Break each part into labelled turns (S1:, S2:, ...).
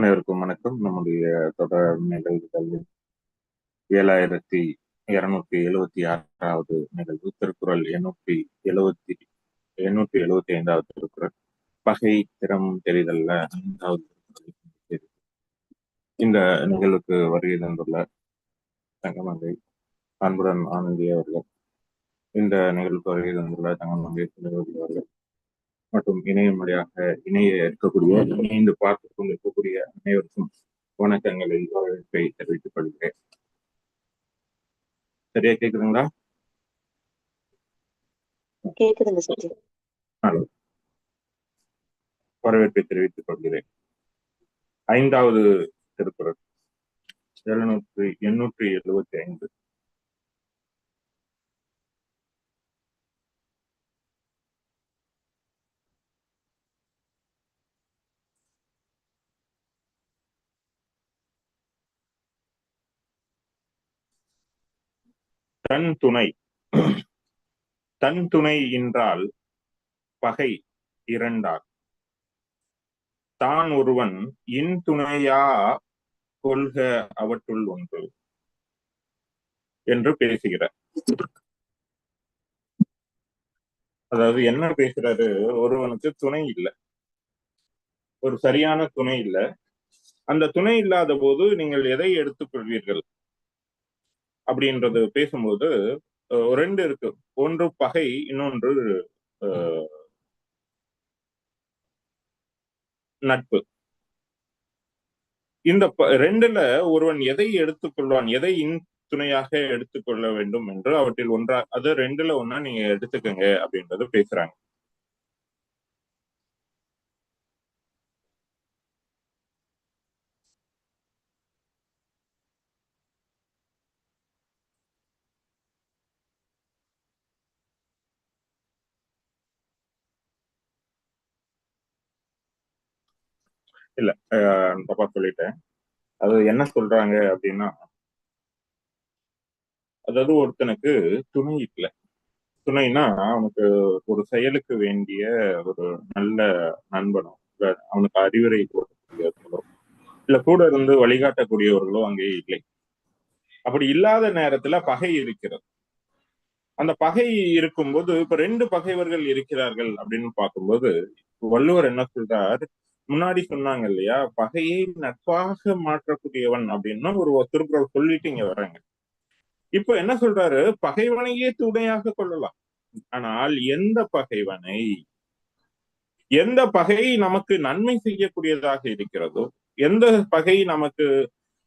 S1: அனைவருக்கும் வணக்கம். நம்முடைய தொடர் நிகழ்வுகள் ஏழாயிரத்தி இருநூத்தி எழுவத்தி ஆறாவது நிகழ்வு. திருக்குறள் எண்ணூத்தி எழுவத்தி எண்ணூத்தி எழுவத்தி ஐந்தாவது திருக்குறள். பகை திறம் தெரிதல்ல ஐந்தாவது திருக்குறள் இந்த நிகழ்வுக்கு வருகை தந்துள்ள தங்கமங்கை அன்புடன் ஆனந்தி அவர்கள் இந்த நிகழ்வுக்கு வருகை தந்துள்ள தங்கமங்கை அவர்கள். மற்றும் இணையம் வழியாக இணைய இருக்கக்கூடிய இணைந்து பார்த்து கொண்டிருக்கக்கூடிய அனைவருக்கும் வணக்கங்களை வரவேற்பை தெரிவித்துக் கொள்கிறேன். சரியா கேக்குதுங்களா. வரவேற்பை தெரிவித்துக் கொள்கிறேன். ஐந்தாவது திருக்குறள் எழுநூற்றி எண்ணூற்றி எழுபத்தி ஐந்து. தன் துணை. தன் துணை என்றால் பகை இரண்டார் தான் ஒருவன் இன் துணையா கொள்க அவற்றுள் ஒன்று என்று பேசுகிறார். அதாவது என்ன பேசுறாரு? ஒருவனுக்கு துணை இல்லை. ஒரு சரியான துணை இல்லை. அந்த துணை இல்லாத போது நீங்கள் எதை எடுத்துக்கொள்வீர்கள்? அப்படின்றது பேசும்போது ரெண்டு இருக்கு. ஒன்று பகை இன்னொன்று நட்பு. இந்த ரெண்டுல ஒருவன் எதை எடுத்துக்கொள்வான் எதை இன் துணையாக எடுத்துக்கொள்ள வேண்டும் என்று அவற்றில் ஒன்றா அது ரெண்டுல ஒன்னா நீங்க எடுத்துக்கங்க அப்படின்றது பேசுறாங்க. இல்ல. தப்பா சொல்லிட்டேன். அது என்ன சொல்றாங்க அப்படின்னா அதாவது ஒருத்தனுக்கு துணை இல்லை. துணைனா அவனுக்கு ஒரு செயலுக்கு வேண்டிய ஒரு நல்ல நண்பனோ அவனுக்கு அறிவுரை கொடுக்கக்கூடியவர்களோ இல்ல கூட இருந்து வழிகாட்டக்கூடியவர்களோ அங்கே இல்லை. அப்படி இல்லாத நேரத்துல பகை இருக்கிறது. அந்த பகை இருக்கும்போது இப்ப ரெண்டு பகைவர்கள் இருக்கிறார்கள் அப்படின்னு பார்க்கும்போது வள்ளுவர் என்ன சொல்றார்? முன்னாடி சொன்னாங்க இல்லையா? பகையை நட்பாக மாற்றக்கூடியவன் அப்படின்னு ஒரு திருக்குறள் சொல்லிட்டு இங்க வர்றாங்க. இப்ப என்ன சொல்றாரு? பகைவனையே துணையாக கொள்ளலாம். ஆனால் எந்த பகைவனை? எந்த பகை நமக்கு நன்மை செய்யக்கூடியதாக இருக்கிறதோ எந்த பகை நமக்கு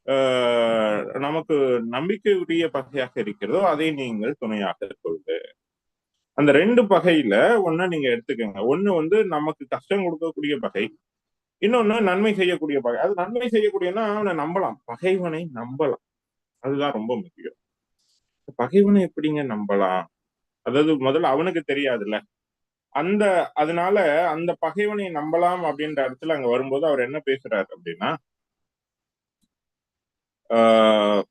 S1: ஆஹ், நமக்கு நம்பிக்கையுரிய பகையாக இருக்கிறதோ அதை நீங்கள் துணையாக கொள்க அந்த ரெண்டு பகையில ஒண்ணு நீங்க எடுத்துக்கோங்க. ஒண்ணு வந்து நமக்கு கஷ்டம் கொடுக்கக்கூடிய பகை இன்னொன்னு நன்மை செய்யக்கூடிய பகை. அது நன்மை செய்யக்கூடியன்னா அவனை நம்பலாம். பகைவனை நம்பலாம். அதுதான் ரொம்ப முக்கியம். பகைவனை எப்படிங்க நம்பலாம்? அதாவது முதல்ல அவனுக்கு தெரியாதுல்ல. அந்த அதனால அந்த பகைவனை நம்பலாம் அப்படின்ற இடத்துல அங்க வரும்போது அவர் என்ன பேசுறாரு அப்படின்னா ஆஹ்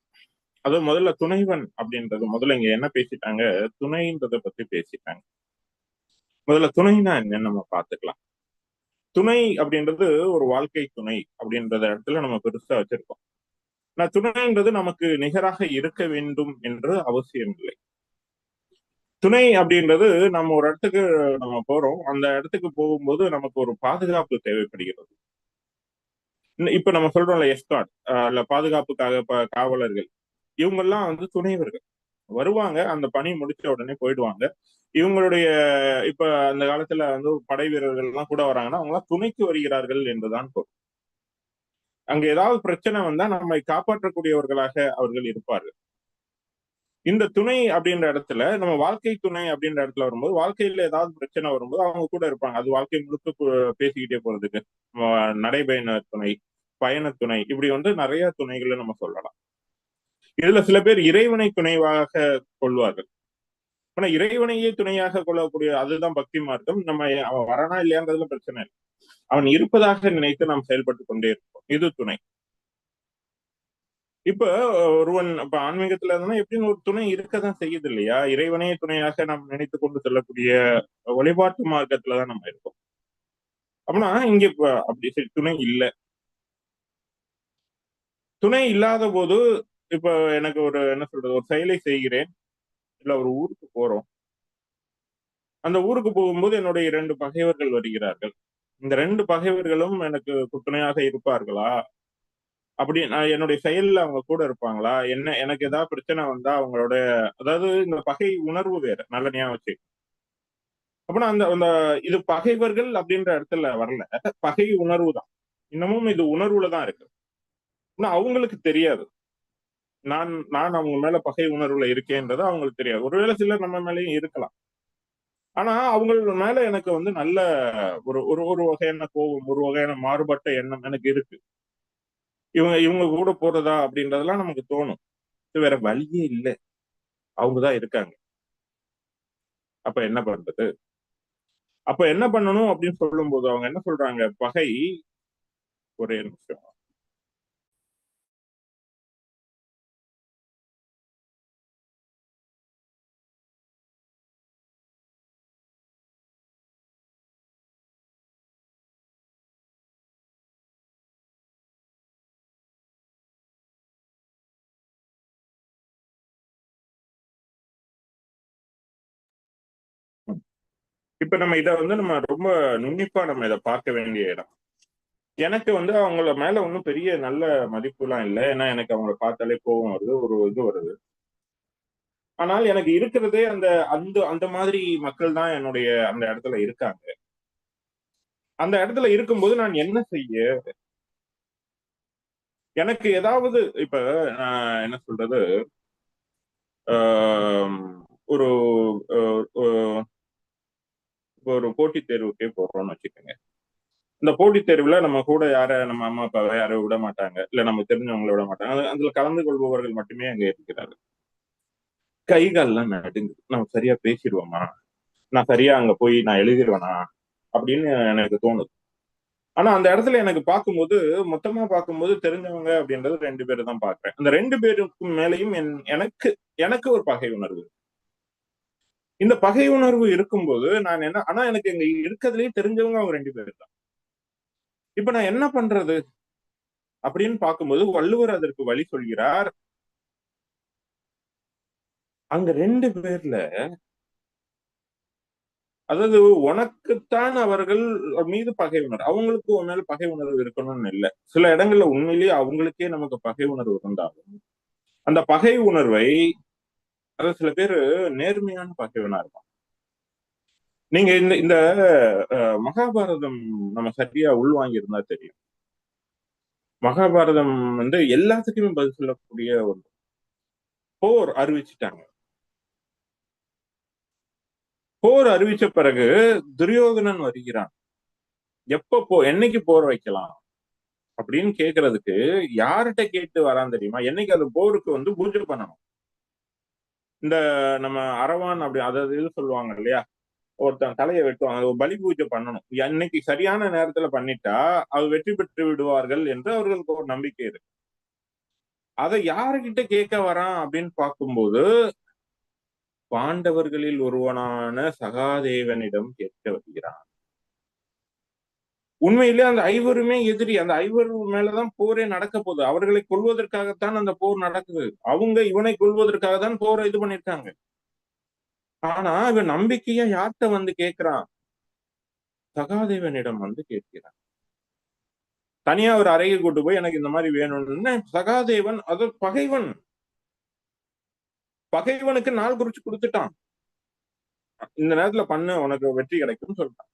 S1: அது முதல்ல துணைவன் அப்படின்றது முதல்ல இங்க என்ன பேசிட்டாங்க? துணைன்றத பத்தி பேசிட்டாங்க. முதல்ல துணைனா என்ன நம்ம பாத்துக்கலாம் துணை அப்படின்றது ஒரு வாழ்க்கை துணை அப்படின்றத இடத்துல நம்ம பெருசா வச்சிருக்கோம். நான் துணைன்றது நமக்கு நிகராக இருக்க வேண்டும் என்று அவசியம் இல்லை. துணை அப்படின்றது நம்ம ஒரு இடத்துக்கு நம்ம போறோம். அந்த இடத்துக்கு போகும்போது நமக்கு ஒரு பாதுகாப்பு தேவைப்படுகிறது. இப்ப நம்ம சொல்றோம்ல எஸ்கார்ட் இல்ல பாதுகாப்புக்காக காவலர்கள். இவங்கெல்லாம் வந்து துணைவர்கள். வருவாங்க. அந்த பணி முடிச்ச உடனே போயிடுவாங்க. இவங்களுடைய இப்ப அந்த காலத்துல வந்து படை வீரர்கள் எல்லாம் கூட வராங்கன்னா அவங்க எல்லாம் துணைக்கு வருகிறார்கள் என்றுதான் பொருள். அங்க ஏதாவது பிரச்சனை வந்தா நம்மை காப்பாற்றக்கூடியவர்களாக அவர்கள் இருப்பார்கள். இந்த துணை அப்படின்ற இடத்துல நம்ம வாழ்க்கை துணை அப்படின்ற இடத்துல வரும்போது வாழ்க்கையில ஏதாவது பிரச்சனை வரும்போது அவங்க கூட இருப்பாங்க. அது வாழ்க்கை முழுக்க பேசிக்கிட்டே போறதுக்கு. நடைபயண துணை பயண துணை இப்படி வந்து நிறைய துணைகளை நம்ம சொல்லலாம். இதுல சில பேர் இறைவனை துணைவாக கொள்வார்கள். ஆனா இறைவனையே துணையாக கொள்ளக்கூடிய அதுதான் பக்தி மார்க்கம். நம்ம அவன் வரானா இல்லையான்றதுல பிரச்சனை இல்லை. அவன் இருப்பதாக நினைத்து நாம் செயல்பட்டு கொண்டே இருப்போம். இது துணை. இப்ப ஒருவன் இப்ப ஆன்மீகத்துல இருந்தா எப்படின்னு ஒரு துணை இருக்கதான் செய்யுது இல்லையா? இறைவனே துணையாக நாம் நினைத்து கொண்டு செல்லக்கூடிய வழிபாட்டு மார்க்கத்துலதான் நம்ம இருக்கோம். அப்படின்னா இங்க இப்ப அப்படி துணை இல்ல. துணை இல்லாத போது இப்ப எனக்கு ஒரு என்ன சொல்றது ஒரு செயலை செய்கிறேன். இல்ல ஒரு ஊருக்கு போறோம். அந்த ஊருக்கு போகும்போது என்னுடைய இரண்டு பகைவர்கள் வருகிறார்கள். இந்த ரெண்டு பகைவர்களும் எனக்கு துணையாக இருப்பார்களா? அப்படி நான் என்னுடைய செயல்ல அவங்க கூட இருப்பாங்களா? என்ன எனக்கு ஏதாவது பிரச்சனை வந்தா அவங்களோட அதாவது இந்த பகை உணர்வு வேற நல்ல ஞாபகம் வச்சு. அப்படின்னா அந்த அந்த இது பகைவர்கள் அப்படின்ற இடத்துல வரல. பகை உணர்வு தான். இன்னமும் இது உணர்வுல தான் இருக்கு. ஆனா அவங்களுக்கு தெரியாது. நான் நான் அவங்க மேல பகை உணர்வுல இருக்கேன்றது அவங்களுக்கு தெரியாது. ஒருவேளை சிலர் நம்ம மேலயும் இருக்கலாம். ஆனா அவங்க மேல எனக்கு வந்து நல்ல ஒரு ஒரு ஒரு வகையான கோபம் ஒரு வகையான மாறுபட்ட எண்ணம் எனக்கு இருக்கு. இவங்க இவங்க கூட போறதா அப்படின்றதெல்லாம் நமக்கு தோணும். இது வேற வழியே இல்லை. அவங்கதான் இருக்காங்க. அப்ப என்ன பண்றது? அப்ப என்ன பண்ணணும் அப்படின்னு சொல்லும் போது அவங்க என்ன சொல்றாங்க? பகை ஒரே நிமிஷம். இப்ப நம்ம இத வந்து நம்ம ரொம்ப நுண்ணிப்பா நம்ம இதை பார்க்க வேண்டிய இடம். எனக்கு வந்து அவங்கள மேல ஒன்றும் பெரிய நல்ல மதிப்புலாம் இல்லை. ஏன்னா எனக்கு அவங்கள பார்த்தாலே கோபம் வருது ஒரு இது வருது. ஆனால் எனக்கு இருக்கிறதே அந்த அந்த அந்த மாதிரி மக்கள் தான் என்னுடைய அந்த இடத்துல இருக்காங்க. அந்த இடத்துல இருக்கும்போது நான் என்ன செய்ய? எனக்கு ஏதாவது இப்ப நான் என்ன சொல்றது? ஒரு இப்போ ஒரு போட்டித் தேர்வுக்கே போடுறோம்னு வச்சுக்கோங்க. இந்த போட்டித் தேர்வுல நம்ம கூட யார நம்ம அம்மா அப்பாவை யாரும் விட மாட்டாங்க. இல்ல நம்ம தெரிஞ்சவங்களை விட மாட்டாங்க. அதுல கலந்து கொள்பவர்கள் மட்டுமே அங்க இருக்கிறார்கள். கைகால்லாம் நடுங்குது. நம்ம சரியா பேசிடுவோமா? நான் சரியா அங்க போய் நான் எழுதிடுவேனா? அப்படின்னு எனக்கு தோணுது. ஆனா அந்த இடத்துல எனக்கு பார்க்கும்போது மொத்தமா பார்க்கும்போது தெரிஞ்சவங்க அப்படின்றது ரெண்டு பேரும் தான் பாக்குறேன் அந்த ரெண்டு பேருக்கும் மேலையும் எனக்கு எனக்கு ஒரு பகை உணர்வு இந்த பகை உணர்வு இருக்கும்போது நான் என்ன ஆனா எனக்கு எங்க இருக்கிறதுலயே தெரிஞ்சவங்க அவங்க ரெண்டு பேர் தான். இப்ப நான் என்ன பண்றது? அப்படின்னு பார்க்கும்போது வள்ளுவர் அதற்கு வழி சொல்கிறார். அங்க ரெண்டு பேர்ல அதாவது உனக்குத்தான் அவர்கள் மீது பகை உணர்வு அவங்களுக்கு உன் மேல பகை உணர்வு இருக்கணும்னு இல்லை. சில இடங்கள்ல உண்மையிலேயே அவங்களுக்கே நமக்கு பகை உணர்வு இருந்தாலும் அந்த பகை உணர்வை அதாவது சில பேர் நேர்மையான பகைவனா இருப்பான் நீங்க இந்த இந்த மகாபாரதம் நம்ம சரியா உள்வாங்கி இருந்தா தெரியும். மகாபாரதம் வந்து எல்லாத்துக்குமே பதில் சொல்லக்கூடிய ஒன்று போர் அறிவிச்சிட்டாங்க. போர் அறிவிச்ச பிறகு துரியோதனன் வருகிறான். எப்ப போ என்னைக்கு போர் வைக்கலாம்? அப்படின்னு கேக்குறதுக்கு யார்கிட்ட கேட்டு வரான் தெரியுமா? என்னைக்கு அந்த போருக்கு வந்து பூஜை பண்ணணும்? இந்த நம்ம அரவான் அப்படி அதாவது இது சொல்லுவாங்க இல்லையா? ஒருத்தன் தலையை வெட்டுவாங்க பலி பூஜை பண்ணணும். அன்னைக்கு சரியான நேரத்துல பண்ணிட்டா அது வெற்றி பெற்று விடுவார்கள் என்று அவர்களுக்கு ஒரு நம்பிக்கை இருக்கு. அதை யாருகிட்ட கேட்க வரான் அப்படின்னு பார்க்கும்போது பாண்டவர்களில் ஒருவனான சகாதேவனிடம் கேட்க வருகிறான். உண்மையிலே அந்த ஐவருமே எதிரி அந்த ஐவர் மேலதான் போரே நடக்க போகுது. அவர்களை கொள்வதற்காகத்தான் அந்த போர் நடக்குது. அவங்க இவனை கொள்வதற்காக தான் போரை இது பண்ணிருக்காங்க. ஆனா இவன் நம்பிக்கையா யார்கிட்ட வந்து கேட்கிறான்? சகாதேவனிடம் வந்து கேட்கிறான். தனியா ஒரு அறையை கூட்டு போய் எனக்கு இந்த மாதிரி வேணும்னு. சகாதேவன் அது பகைவன். பகைவனுக்கு நாள் குறிச்சு கொடுத்துட்டான். இந்த நேரத்துல பண்ண உனக்கு வெற்றி கிடைக்கும்னு சொல்லிட்டான்.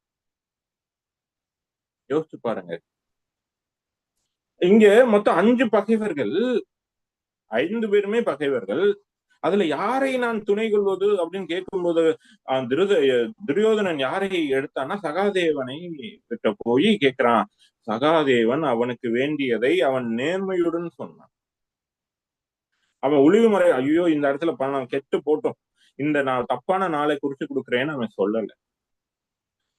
S1: யோசிச்சு பாருங்க. இங்க மொத்தம் அஞ்சு பகைவர்கள் ஐந்து பேருமே பகைவர்கள். அதுல யாரை நான் துணை கொள்வது அப்படின்னு கேட்கும்போது திருத துரியோதனன் யாரை எடுத்தான்னா சகாதேவனை கிட்ட போய் கேட்கிறான். சகாதேவன் அவனுக்கு வேண்டியதை அவன் நேர்மையுடன் சொன்னான். அவன் ஒளிவு முறை ஐயோ இந்த இடத்துல பணம் கெட்டு போட்டோம். இந்த நான் தப்பான நாளை குறிச்சு கொடுக்குறேன்னு அவன் சொல்லலை.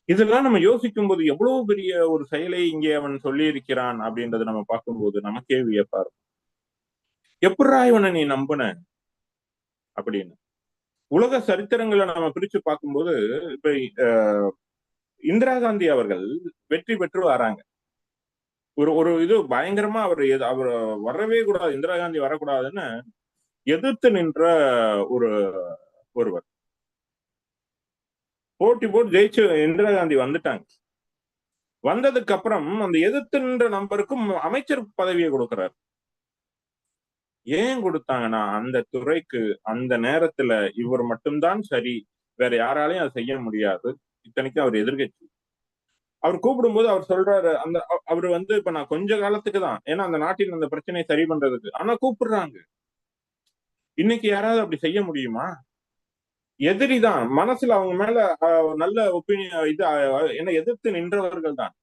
S1: இதெல்லாம் நம்ம யோசிக்கும் போது எவ்வளவு பெரிய ஒரு செயலை இங்கே அவன் சொல்லி இருக்கிறான் அப்படின்றத நம்ம பார்க்கும்போது நமக்கே வியப்பா இருக்கும். எப்படா இவனை நீ நம்புன? அப்படின்னு. உலக சரித்திரங்களை நம்ம பிரிச்சு பார்க்கும்போது இப்ப இந்திரா காந்தி அவர்கள் வெற்றி பெற்று வராங்க. ஒரு ஒரு இது பயங்கரமா அவர் அவர் வரவே கூடாது இந்திரா காந்தி வரக்கூடாதுன்னு எதிர்த்து நின்ற ஒரு ஒருவர். போட்டி போட்டு ஜெயிச்சு இந்திரா காந்தி வந்துட்டாங்க. வந்ததுக்கு அப்புறம் அந்த எதிர்த்துன்ற நம்பருக்கும் அமைச்சர் பதவியை கொடுக்கிறார். ஏன் கொடுத்தாங்கன்னா அந்த துறைக்கு அந்த நேரத்துல இவர் மட்டும்தான் சரி வேற யாராலையும் அதை செய்ய முடியாது. இத்தனைக்கும் அவர் எதிர்கட்சி. அவர் கூப்பிடும்போது அவர் சொல்றாரு அந்த அவர் வந்து இப்ப நான் கொஞ்ச காலத்துக்கு தான் ஏன்னா அந்த நாட்டில் அந்த பிரச்சனையை சரி பண்றதுக்கு. ஆனா கூப்பிடுறாங்க. இன்னைக்கு யாராவது அப்படி செய்ய முடியுமா? எதிரி தான் மனசுல அவங்க மேல நல்ல ஒப்பீனியன் இது என்ன எதிர்த்து நின்றவர்கள் தான்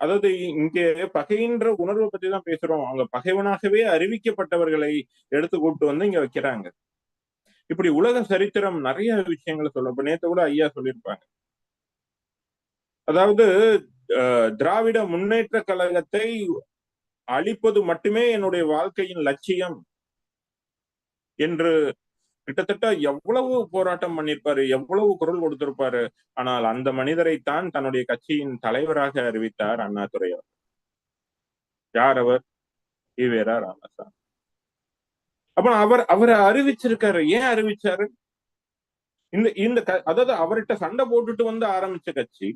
S1: அதாவது இங்கே பகைன்ற உணர்வை பத்தி தான் பேசுறோம். அவங்க பகைவனாகவே அறிவிக்கப்பட்டவர்களை எடுத்து கூப்பிட்டு வந்து இங்க வைக்கிறாங்க. இப்படி உலக சரித்திரம் நிறைய விஷயங்களை சொல்ல இப்ப நேத்து கூட ஐயா சொல்லியிருப்பாங்க. அதாவது திராவிட முன்னேற்ற கழகத்தை அழிப்பது மட்டுமே என்னுடைய வாழ்க்கையின் லட்சியம் என்று கிட்டத்தட்ட எவ்வளவு போராட்டம் பண்ணிருப்பாரு எவ்வளவு குரல் கொடுத்திருப்பாரு. ஆனால் அந்த மனிதரைத்தான் தன்னுடைய கட்சியின் தலைவராக அறிவித்தார் அண்ணாதுரை அவர் யார் அவர்? ஈவேரா ராமசாமி. அப்ப அவர் அவரை அறிவிச்சிருக்காரு. ஏன் அறிவிச்சாரு? இந்த இந்த அதாவது அவர்கிட்ட சண்டை போட்டுட்டு வந்து ஆரம்பிச்ச கட்சி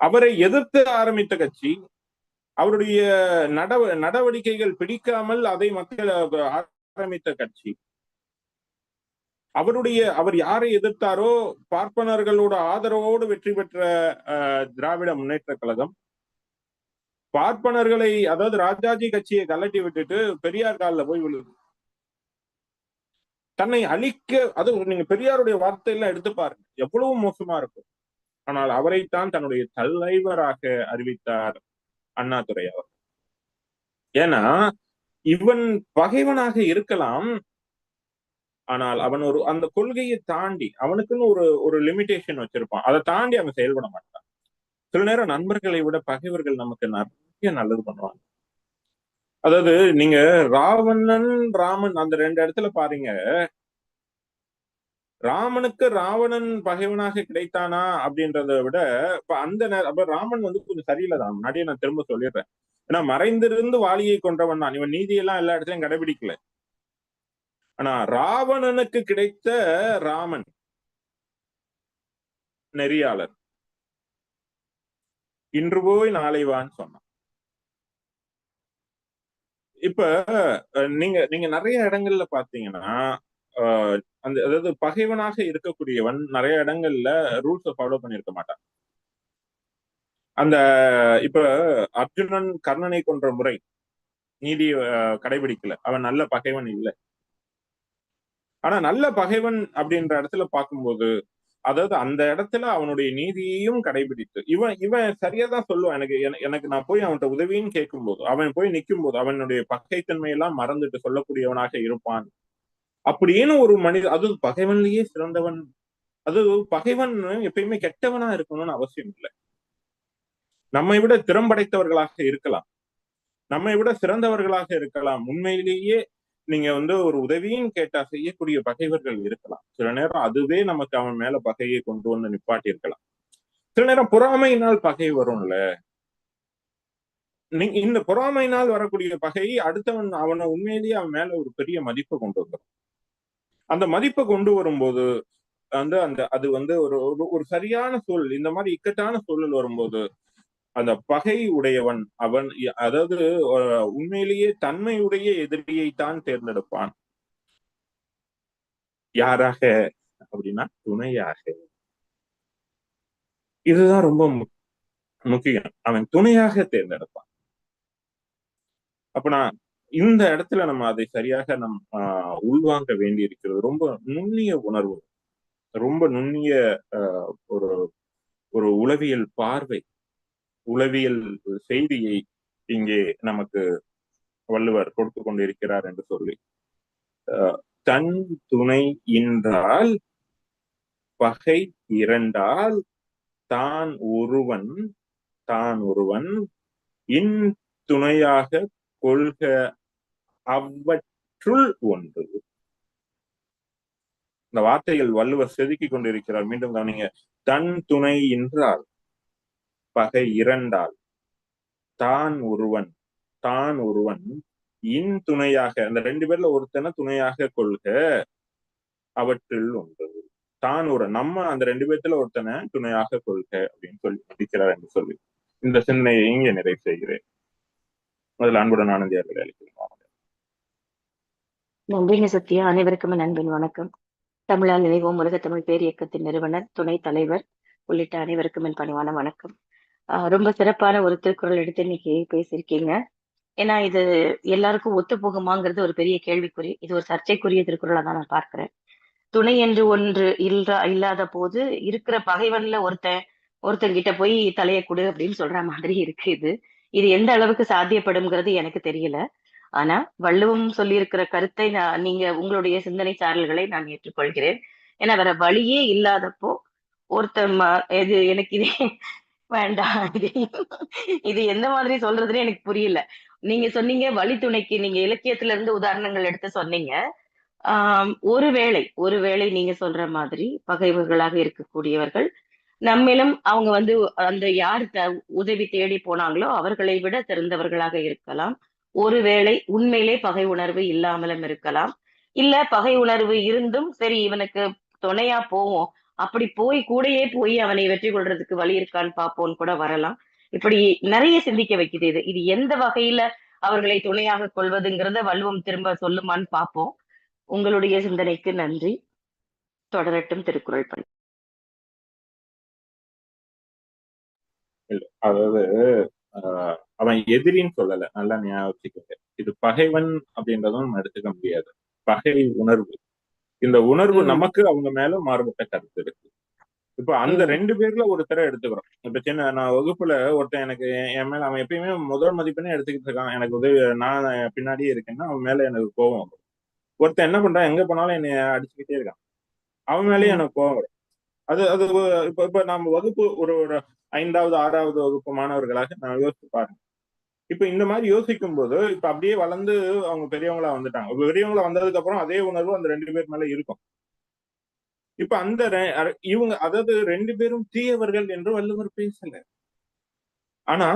S1: அவரை எதிர்த்து ஆரம்பித்த கட்சி அவருடைய நடவ நடவடிக்கைகள் பிடிக்காமல் அதை மக்கள் ஆரம்பித்த கட்சி அவருடைய அவர் யாரை எதிர்த்தாரோ பார்ப்பனர்களோட ஆதரவோடு வெற்றி பெற்ற திராவிட முன்னேற்ற கழகம். பார்ப்பனர்களை அதாவது ராஜாஜி கட்சியை கலட்டி விட்டுட்டு பெரியார் காலில் போய் விழுது. தன்னை அழிக்க அது நீங்க பெரியாருடைய வார்த்தையெல்லாம் எடுத்து பாருங்க. எவ்வளவு மோசமா இருக்கும். ஆனால் அவரைத்தான் தன்னுடைய தலைவராக அறிவித்தார் அண்ணாதுரை அவர் ஏன்னா இவன் பகைவனாக இருக்கலாம் ஆனால் அவன் ஒரு அந்த கொள்கையை தாண்டி அவனுக்குன்னு ஒரு ஒரு லிமிடேஷன் வச்சிருப்பான். அதை தாண்டி அவன் செயல்பட மாட்டான். சில நேரம் நண்பர்களை விட பகைவர்கள் நமக்கு நிறைய நல்லது பண்ணுவாங்க. அதாவது நீங்க ராவணன் ராமன் அந்த ரெண்டு இடத்துல பாருங்க. ராமனுக்கு ராவணன் பகைவனாக கிடைத்தானா அப்படின்றத விட இப்ப அந்த அப்ப ராமன் வந்து கொஞ்சம் சரியில்லை தான் முன்னாடியே நான் திரும்ப சொல்லிடுறேன். ஏன்னா மறைந்திருந்து வாலியை கொன்றவன் தான். இவன் நீதியெல்லாம் எல்லா இடத்துலயும் கடைபிடிக்கல. ஆனா ராவணனுக்கு கிடைத்த ராமன் நெறியாளர். இன்று போய் நாளை வான்னு சொன்னான். இப்ப நீங்க நீங்க நிறைய இடங்கள்ல பாத்தீங்கன்னா அந்த அதாவது பகைவனாக இருக்கக்கூடியவன் நிறைய இடங்கள்ல ரூல்ஸை ஃபாலோ பண்ணிருக்க மாட்டான். அந்த இப்ப அர்ஜுனன் கர்ணனை கொன்ற முறை நீதி கடைபிடிக்கல. அவன் நல்ல பகைவன் இல்லை. ஆனா நல்ல பகைவன் அப்படின்ற இடத்துல பார்க்கும்போது அதாவது அந்த இடத்துல அவனுடைய நீதியையும் கடைபிடித்து இவன் இவன் சரியா தான் சொல்லுவான். எனக்கு எனக்கு நான் போய் அவன்கிட்ட உதவின்னு கேட்கும் போது அவன் போய் நிற்கும் போது அவனுடைய பகைத்தன்மையெல்லாம் மறந்துட்டு சொல்லக்கூடியவனாக இருப்பான். அப்படின்னு ஒரு மனித அது பகைவன்லயே சிறந்தவன் அது பகைவன் எப்பயுமே கெட்டவனா இருக்கணும்னு அவசியம் இல்லை. நம்மை விட திறம்படைத்தவர்களாக இருக்கலாம். நம்மை விட சிறந்தவர்களாக இருக்கலாம். உண்மையிலேயே நீங்க வந்து ஒரு உதவியும் கேட்டா செய்யக்கூடிய பகைவர்கள் இருக்கலாம். சில நேரம் அதுவே நமக்கு அவன் மேல பகையை கொண்டு வந்து நிப்பாட்டி இருக்கலாம் சில நேரம் பொறாமையினால் பகை வரும்ல. நீ இந்த பொறாமையினால் வரக்கூடிய பகை அடுத்தவன் அவனை உண்மையிலேயே அவன் மேல ஒரு பெரிய மதிப்பை கொண்டு வந்துடும் அந்த மதிப்பை கொண்டு வரும்போது வந்து அந்த அது வந்து ஒரு ஒரு சரியான சூழல் இந்த மாதிரி இக்கட்டான சூழல் வரும்போது அந்த பகை உடையவன் அவன் அதாவது உண்மையிலேயே தன்மையுடைய எதிரியை தான் தேர்ந்தெடுப்பான். யாராக அப்படின்னா துணையாக. இதுதான் ரொம்ப முக்கியம். அவன் துணையாக தேர்ந்தெடுப்பான். அப்ப நான் இந்த இடத்துல நம்ம அதை சரியாக நம் உள்வாங்க வேண்டி இருக்கிறது ரொம்ப நுண்ணிய உணர்வு. ரொம்ப நுண்ணிய ஒரு ஒரு உளவியல் பார்வை. உளவியல் செய்தியை இங்கே நமக்கு வள்ளுவர் கொடுத்து கொண்டிருக்கிறார் என்று சொல்லி. தன் துணை என்றால் பகை இரண்டால் தான் ஒருவன் தான் ஒருவன் இன் துணையாக கொள்க அவற்றுள் ஒன்று. இந்த வார்த்தைகள் வள்ளுவர் செதுக்கி கொண்டிருக்கிறார். மீண்டும் கவனிங்க. தன் துணை என்றால் பகை இரண்டால். தான் ஒருவன் தான் ஒருவன் இன் துணையாக அந்த ரெண்டு பேர்ல ஒருத்தனை துணையாக கொள்க அவற்றில் ஒன்று. தான் ஒரு நம்ம அந்த ரெண்டு பேர்த்துல ஒருத்தனை துணையாக கொள்க அப்படின்னு சொல்லி முடிக்கிறார் என்று சொல்லி. இந்த சிந்தனையை இங்கே நிறைவு செய்கிறேன். முதல்ல அன்புடன் ஆனந்தியார்கள் அளிக்கிறேன்
S2: நன்றிங்க சத்யா. அனைவருக்கும் நண்பன் வணக்கம். தமிழால் நினைவோம் உலக தமிழ் பேர் இயக்கத்தின் நிறுவனர் துணைத் தலைவர் உள்ளிட்ட அனைவருக்கும் என் பணிவான வணக்கம். ரொம்ப சிறப்பான ஒரு திருக்குறள் எடுத்து இன்னைக்கு பேசியிருக்கீங்க. ஏன்னா இது எல்லாருக்கும் ஒத்து போகுமாங்கிறது ஒரு பெரிய கேள்விக்குறி. இது ஒரு சர்ச்சைக்குரிய திருக்குறளா தான் நான் பார்க்கிறேன். துணை என்று ஒன்று இல்லா இல்லாத போது இருக்கிற பகைவன்ல ஒருத்தன் ஒருத்தன் கிட்ட போய் தலையை கொடு அப்படின்னு சொல்ற மாதிரி இருக்கு இது. இது எந்த அளவுக்கு சாத்தியப்படும்ங்கிறது எனக்கு தெரியல. ஆனா வள்ளுவம் சொல்லியிருக்கிற கருத்தை நான் நீங்க உங்களுடைய சிந்தனை சாரல்களை நான் ஏற்றுக்கொள்கிறேன். ஏன்னா வேற வழியே இல்லாதப்போ ஒருத்தன் இது எனக்கு இதே வேண்டாம். இது எந்த மாதிரி சொல்றதுன்னு எனக்கு புரியல. நீங்க சொன்னீங்க வழித்துணைக்கு நீங்க இலக்கியத்துல இருந்து உதாரணங்கள் எடுத்து சொன்னீங்க. ஆஹ் ஒருவேளை ஒருவேளை நீங்க சொல்ற மாதிரி பகைவர்களாக இருக்கக்கூடியவர்கள் நம்மிலும் அவங்க வந்து அந்த யார் உதவி தேடி போனாங்களோ அவர்களை விட சிறந்தவர்களாக இருக்கலாம். ஒருவேளை உண்மையிலே பகை உணர்வு இல்லாமலும் இருக்கலாம். இல்ல பகை உணர்வு இருந்தும் சரி இவனுக்கு துணையா போவோம் அப்படி போய் கூடயே போய் அவனை வெற்றி கொள்றதுக்கு வழி இருக்கான்னு பார்ப்போம்னு கூட வரலாம். இப்படி நிறைய சிந்திக்க வைக்குது இது. இது எந்த வகையில அவர்களை துணையாக கொள்வதுங்கிறத வள்ளுவம் திரும்ப சொல்லுமான்னு பார்ப்போம். உங்களுடைய சிந்தனைக்கு நன்றி. தொடரட்டும் திருக்குறள் பணி.
S1: அதாவது ஆஹ் அவன் எதிரின்னு சொல்லல. நல்லா ஞாபகம் வச்சுக்கோங்க. இது பகைவன் அப்படின்றதும் நம்ம எடுத்துக்க முடியாது. பகை உணர்வு. இந்த உணர்வு. நமக்கு அவங்க மேல மாறுபட்ட கருத்து இருக்கு. இப்ப அந்த. ரெண்டு பேர்ல ஒருத்தரை எடுத்துக்கிறோம். இப்ப சின்ன நான் வகுப்புல ஒருத்தன் எனக்கு என் மேல அவன் எப்பயுமே முதல் மதிப்பெண்ணே எடுத்துக்கிட்டு இருக்கான். எனக்கு உதவி நான் பின்னாடியே இருக்கேன்னா அவன் மேல எனக்கு கோவம் வரும். ஒருத்தன் என்ன பண்றான்? எங்க போனாலும் என்னை அடிச்சுக்கிட்டே இருக்கான். அவன் மேலயும். எனக்கு கோவம் வரும். அது அது இப்ப இப்ப நம்ம வகுப்பு ஒரு ஒரு ஐந்தாவது ஆறாவது வகுப்பு மாணவர்களாக நான் யோசிச்சு பாருங்க. இப்ப இந்த மாதிரி யோசிக்கும் போது இப்ப அப்படியே வளர்ந்து அவங்க பெரியவங்களா வந்துட்டாங்க. இப்ப பெரியவங்களா வந்ததுக்கு அப்புறம் அதே உணர்வு அந்த ரெண்டு பேர் மேல இருக்கும். இப்ப அந்த இவங்க அதாவது ரெண்டு பேரும் தீயவர்கள் என்று வள்ளுவர் பேசல. ஆனா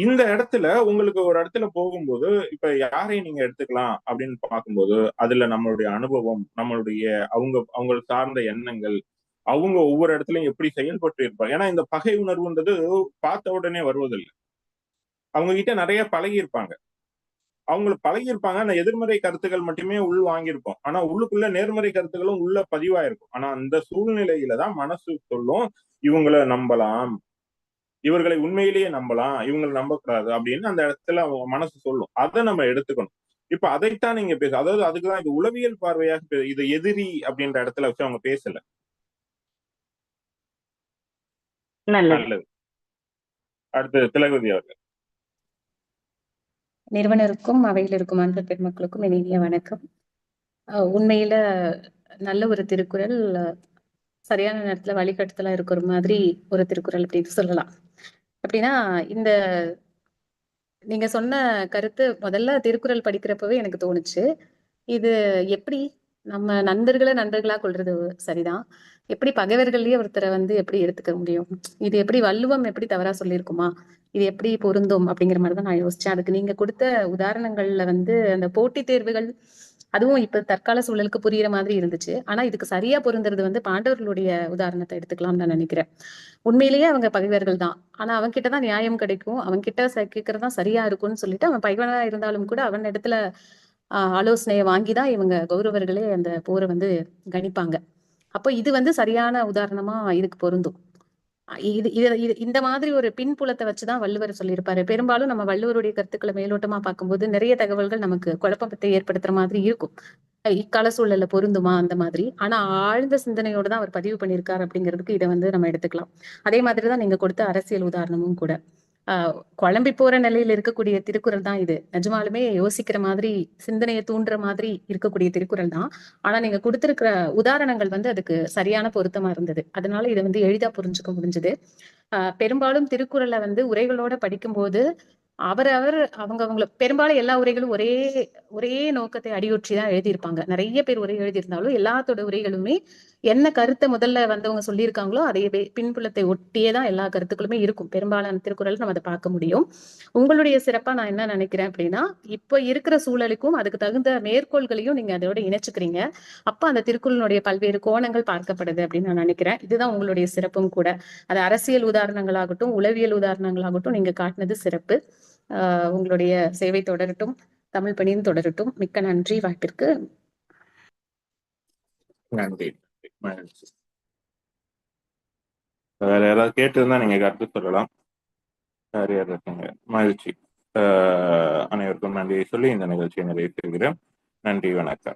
S1: இந்த இடத்துல உங்களுக்கு ஒரு இடத்துல போகும்போது இப்ப யாரை நீங்க எடுத்துக்கலாம் அப்படின்னு பார்க்கும்போது அதுல நம்மளுடைய அனுபவம் நம்மளுடைய அவங்க அவங்க சார்ந்த எண்ணங்கள் அவங்க ஒவ்வொரு இடத்துலயும் எப்படி செயல்பட்டு இருப்பாங்க. ஏன்னா இந்த பகை உணர்வுன்றது பார்த்த உடனே வருவதில்லை. அவங்க கிட்ட நிறைய பழகி இருப்பாங்க அவங்களுக்கு பழகி இருப்பாங்க அந்த எதிர்மறை கருத்துக்கள் மட்டுமே உள் வாங்கியிருப்போம் ஆனா உள்ளுக்குள்ள நேர்மறை கருத்துக்களும் உள்ள பதிவாயிருக்கும். ஆனா அந்த சூழ்நிலையில தான் மனசு சொல்லும் இவங்களை நம்பலாம். இவர்களை உண்மையிலேயே நம்பலாம். இவங்களை நம்பக்கூடாது. அப்படின்னு அந்த இடத்துல அவங்க மனசு சொல்லும். அதை நம்ம எடுத்துக்கணும். இப்ப அதைத்தான் நீங்க பேச அதாவது அதுக்குதான் இது உளவியல் பார்வையாக இது எதிரி அப்படின்ற இடத்துல வச்சு அவங்க பேசல.
S2: நல்லது.
S1: நல்லது. அடுத்து திலகவதி அவர்கள்.
S3: நிறுவனருக்கும் அவையில் இருக்கும் அன்பு பெருமக்களுக்கும் இனிய வணக்கம். உண்மையில நல்ல ஒரு திருக்குறள் சரியான நேரத்துல வழிகாட்டுதலா இருக்கிற மாதிரி ஒரு திருக்குறள் அப்படின்னு சொல்லலாம். அப்படின்னா இந்த நீங்க சொன்ன கருத்து முதல்ல திருக்குறள் படிக்கிறப்பவே எனக்கு தோணுச்சு. இது எப்படி நம்ம நண்பர்களை நண்பர்களா கொள்றது சரிதான். எப்படி பகைவர்கள்லயே ஒருத்தரை வந்து எப்படி எடுத்துக்க முடியும்? இது எப்படி வள்ளுவம் எப்படி தவறா சொல்லியிருக்குமா? இது எப்படி பொருந்தும் அப்படிங்கிற மாதிரி தான் நான் யோசிச்சேன். அதுக்கு நீங்க கொடுத்த உதாரணங்கள்ல வந்து அந்த போட்டித் தேர்வுகள் அதுவும் இப்ப தற்கால சூழலுக்கு புரியுற மாதிரி இருந்துச்சு. ஆனா இதுக்கு சரியா பொருந்துறது வந்து பாண்டவர்களுடைய உதாரணத்தை எடுத்துக்கலாம்னு நான் நினைக்கிறேன். உண்மையிலேயே அவங்க பகைவர்கள் தான். ஆனா அவன் கிட்ட தான் நியாயம் கிடைக்கும். அவன் கிட்ட ச- தான் சரியா இருக்கும்னு சொல்லிட்டு அவன் பகைவனா இருந்தாலும் கூட அவன் இடத்துல ஆலோசனையை வாங்கி தான் இவங்க கௌரவர்களே அந்த போரை வந்து கணிப்பாங்க. அப்போ இது வந்து சரியான உதாரணமா இதுக்கு பொருந்தும். இது இது இது இந்த மாதிரி ஒரு பின்புலத்தை வச்சுதான் வள்ளுவர் சொல்லியிருப்பாரு. பெரும்பாலும் நம்ம வள்ளுவருடைய கருத்துக்களை மேலோட்டமா பார்க்கும்போது நிறைய தகவல்கள் நமக்கு குழப்பத்தை ஏற்படுத்துற மாதிரி இருக்கும். இக்கால சூழல்ல பொருந்துமா அந்த மாதிரி. ஆனா ஆழ்ந்த சிந்தனையோட தான் அவர் பதிவு பண்ணியிருக்காரு அப்படிங்கிறதுக்கு இதை வந்து நம்ம எடுத்துக்கலாம். அதே மாதிரிதான் நீங்க கொடுத்த அரசியல் உதாரணமும் கூட. குழம்பி போற நிலையில இருக்கக்கூடிய திருக்குறள் தான் இது. நிஜமாலுமே யோசிக்கிற மாதிரி சிந்தனையை தூண்டுற மாதிரி இருக்கக்கூடிய திருக்குறள் தான். ஆனா நீங்க கொடுத்திருக்கிற உதாரணங்கள் வந்து அதுக்கு சரியான பொருத்தமா இருந்தது. அதனால இதை வந்து எளிதா புரிஞ்சுக்க முடிஞ்சது. ஆஹ் பெரும்பாலும் திருக்குறளை வந்து உரைகளோட படிக்கும்போது அவரவர் அவங்க அவங்கள பெரும்பாலும் எல்லா உரைகளும் ஒரே ஒரே நோக்கத்தை அடியொற்றி தான் எழுதியிருப்பாங்க. நிறைய பேர் உரை எழுதியிருந்தாலும் எல்லாத்தோட உரைகளுமே என்ன கருத்தை முதல்ல வந்தவங்க சொல்லியிருக்காங்களோ அதையவே பின்புலத்தை ஒட்டியே தான் எல்லா கருத்துக்களுமே இருக்கும். பெரும்பாலான திருக்குறள் நம்ம அதை பார்க்க முடியும். உங்களுடைய சிறப்பா நான் என்ன நினைக்கிறேன் அப்படின்னா இப்போ இருக்கிற சூழலுக்கும் அதுக்கு தகுந்த மேற்கோள்களையும் நீங்க அதோட இணைச்சுக்கிறீங்க. அப்ப அந்த திருக்குறளுடைய பல்வேறு கோணங்கள் பார்க்கப்படுது அப்படின்னு நான் நினைக்கிறேன். இதுதான் உங்களுடைய சிறப்பும் கூட. அது அரசியல் உதாரணங்களாகட்டும் உளவியல் உதாரணங்களாகட்டும் நீங்க காட்டினது சிறப்பு. ஆஹ் உங்களுடைய சேவை தொடரட்டும் தமிழ் பணியும் தொடரட்டும். மிக்க நன்றி. வாய்ப்பிற்கு
S1: நன்றி. வேற யாராவது கேட்டிருந்தா நீங்க கருத்து சொல்லலாம். யார் யார் இருக்கீங்க? மகிழ்ச்சி. ஆஹ் அனைவருக்கும் நன்றியை சொல்லி இந்த நிகழ்ச்சியை நிறைவு செய்கிறேன். நன்றி வணக்கம்.